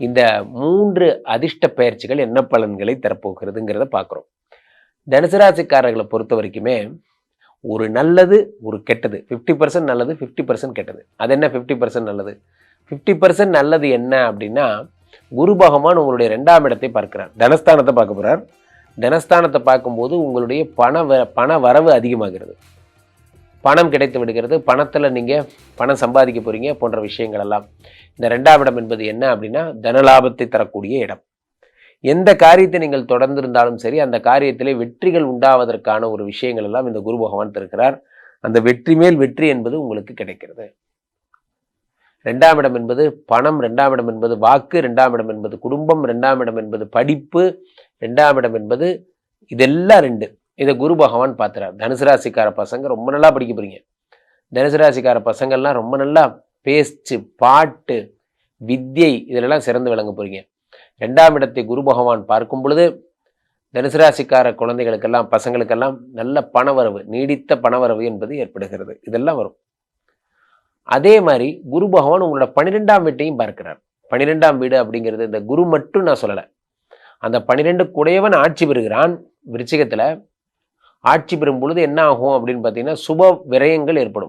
இந்த மூன்று அதிர்ஷ்ட பயிற்சிகள் என்ன பலன்களை தரப்போகிறதுங்கிறத பார்க்குறோம். தனுசராசிக்காரர்களை பொறுத்த வரைக்குமே ஒரு நல்லது ஒரு கெட்டது. ஃபிஃப்டி பர்சன்ட் நல்லது ஃபிஃப்டி பர்சன்ட் கெட்டது. அது என்ன ஃபிஃப்டி பர்சன்ட் நல்லது? ஃபிஃப்டி பர்சன்ட் நல்லது என்ன அப்படின்னா குரு பகவான் உங்களுடைய ரெண்டாம் இடத்தை பார்க்கிறார். தனஸ்தானத்தை பார்க்க போகிறார் தனஸ்தானத்தை பார்க்கும்போது உங்களுடைய பண வ பண வரவு அதிகமாகிறது. பணம் கிடைத்து விடுகிறது. பணத்தில் நீங்கள் பணம் சம்பாதிக்க போகிறீங்க போன்ற விஷயங்கள் எல்லாம் இந்த ரெண்டாம் இடம் என்பது என்ன அப்படின்னா தனலாபத்தை தரக்கூடிய இடம். எந்த காரியத்தை நீங்கள் தொடர்ந்து இருந்தாலும் சரி அந்த காரியத்திலே வெற்றிகள் உண்டாவதற்கான ஒரு விஷயங்கள் எல்லாம் இந்த குரு பகவான் தருகிறார். அந்த வெற்றி மேல் வெற்றி என்பது உங்களுக்கு கிடைக்கிறது. ரெண்டாம் இடம் என்பது பணம் ரெண்டாம் இடம் என்பது வாக்கு ரெண்டாம் இடம் என்பது குடும்பம் ரெண்டாம் இடம் என்பது படிப்பு ரெண்டாம் இடம் என்பது இதெல்லாம் ரெண்டு. இதை குரு பகவான் பார்த்துறாரு. தனுசு ராசிக்கார பசங்க ரொம்ப நல்லா படிக்க போறீங்க. தனுசு ராசிக்கார பசங்கள்லாம் ரொம்ப நல்லா பேச்சு பாட்டு வித்யை இதிலெல்லாம் சிறந்து விளங்க போறீங்க. ரெண்டாம் இடத்தை குரு பகவான் பார்க்கும் பொழுது தனுசு ராசிக்கார குழந்தைகளுக்கெல்லாம் பசங்களுக்கெல்லாம் நல்ல பணவரவு நீடித்த பணவரவு என்பது ஏற்படுகிறது. இதெல்லாம் வரும். அதே மாதிரி குரு பகவான் உங்களோட பன்னிரெண்டாம் வீட்டையும் பார்க்கிறார். பன்னிரெண்டாம் வீடு அப்படிங்கிறது இந்த குரு மட்டும் நான் சொல்லலை. அந்த பன்னிரெண்டு குடையவன் ஆட்சி பெறுகிறான். விருச்சிகத்தில் ஆட்சி பெறும் பொழுது என்ன ஆகும் அப்படின்னு பார்த்தீங்கன்னா சுப விரயங்கள் ஏற்படும்.